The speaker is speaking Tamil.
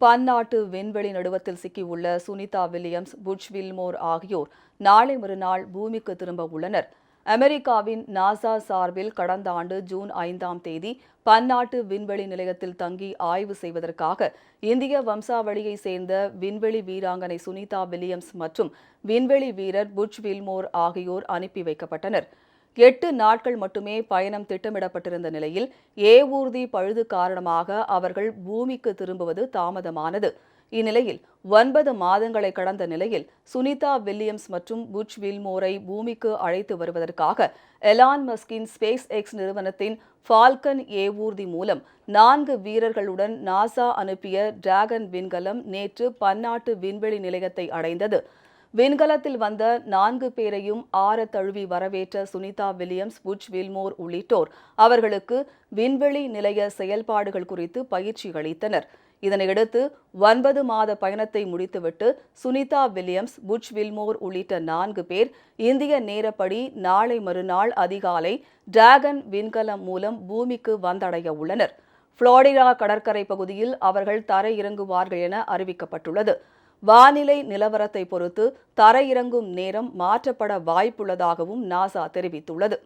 பன்னாட்டு விண்வெளி நடுவத்தில் சிக்கியுள்ள சுனிதா வில்லியம்ஸ் புட்ச் வில்மோர் ஆகியோர் நாளை மறுநாள் பூமிக்கு திரும்ப உள்ளனர். அமெரிக்காவின் நாசா சார்பில் கடந்த ஆண்டு ஜூன் ஐந்தாம் தேதி பன்னாட்டு விண்வெளி நிலையத்தில் தங்கி ஆய்வு செய்வதற்காக இந்திய வம்சாவளியை சேர்ந்த விண்வெளி வீராங்கனை சுனிதா வில்லியம்ஸ் மற்றும் விண்வெளி வீரர் புட்ச் வில்மோர் ஆகியோர் அனுப்பி வைக்கப்பட்டனர். எட்டு நாட்கள் மட்டுமே பயணம் திட்டமிடப்பட்டிருந்த நிலையில் ஏவூர்தி பழுது காரணமாக அவர்கள் பூமிக்கு திரும்புவது தாமதமானது. இந்நிலையில் ஒன்பது மாதங்களை கடந்த நிலையில் சுனிதா வில்லியம்ஸ் மற்றும் புட்ச் வில்மோரை பூமிக்கு அழைத்து வருவதற்காக எலான் மஸ்கின் ஸ்பேஸ் எக்ஸ் நிறுவனத்தின் ஃபால்கன் ஏவூர்தி மூலம் நான்கு வீரர்களுடன் நாசா அனுப்பிய டிராகன் விண்கலம் நேற்று பன்னாட்டு விண்வெளி நிலையத்தை அடைந்தது. விண்கலத்தில் வந்த நான்கு பேரையும் ஆற தழுவி வரவேற்ற சுனிதா வில்லியம்ஸ் புட்ச் வில்மோர் உள்ளிட்டோர் அவர்களுக்கு விண்வெளி நிலைய செயல்பாடுகள் குறித்து பயிற்சி அளித்தனர். இதனையடுத்து ஒன்பது மாத பயணத்தை முடித்துவிட்டு சுனிதா வில்லியம்ஸ் புட்ச் வில்மோர் உள்ளிட்ட நான்கு பேர் இந்திய நேரப்படி நாளை மறுநாள் அதிகாலை டிராகன் விண்கலம் மூலம் பூமிக்கு வந்தடைய உள்ளனர். புளோரிடா கடற்கரை பகுதியில் அவர்கள் தரையிறங்குவார்கள் என அறிவிக்கப்பட்டுள்ளது. வானிலை நிலவரத்தை பொறுத்து தரையிறங்கும் நேரம் மாற்றப்பட வாய்ப்புள்ளதாகவும் நாசா தெரிவித்துள்ளது.